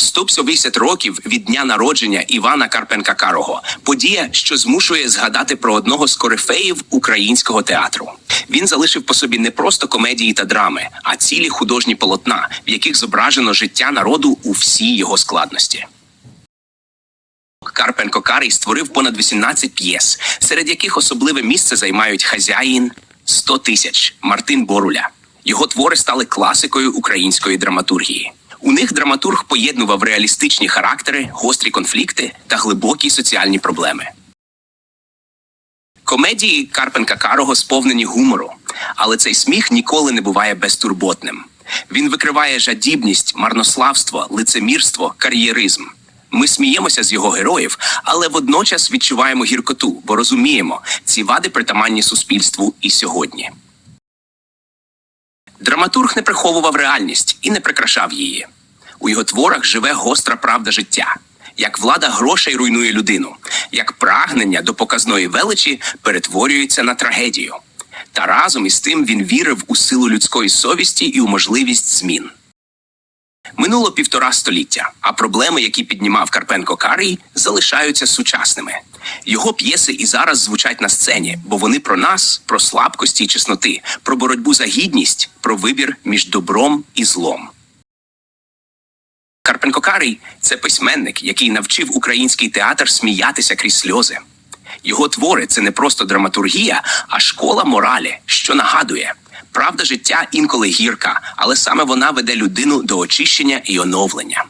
В 150 років від дня народження Івана Карпенка Карого подія, що змушує згадати про одного з корифеїв українського театру. Він залишив по собі не просто комедії та драми, а цілі художні полотна, в яких зображено життя народу у всій його складності. Карпенко Карий створив понад 18 п'єс, серед яких особливе місце займають хазяїн, 100 тисяч Мартин Боруля. Його твори стали класикою української драматургії. У них драматург поєднував реалістичні характери, гострі конфлікти та глибокі соціальні проблеми. Комедії Карпенка Карого сповнені гумору, але цей сміх ніколи не буває безтурботним. Він викриває жадібність, марнославство, лицемірство, кар'єризм. Ми сміємося з його героїв, але водночас відчуваємо гіркоту, бо розуміємо, ці вади притаманні суспільству і сьогодні. Драматург не приховував реальність і не прикрашав її. У його творах живе гостра правда життя, як влада грошей руйнує людину, як прагнення до показної величі перетворюється на трагедію. Та разом із тим він вірив у силу людської совісті і у можливість змін. Минуло півтора століття, а проблеми, які піднімав Карпенко Карий, залишаються сучасними. Його п'єси і зараз звучать на сцені, бо вони про нас, про слабкості й чесноти, про боротьбу за гідність, про вибір між добром і злом. Карпенко Карий це письменник, який навчив український театр сміятися крізь сльози. Його твори це не просто драматургія, а школа моралі, що нагадує, правда життя інколи гірка, але саме вона веде людину до очищення і оновлення.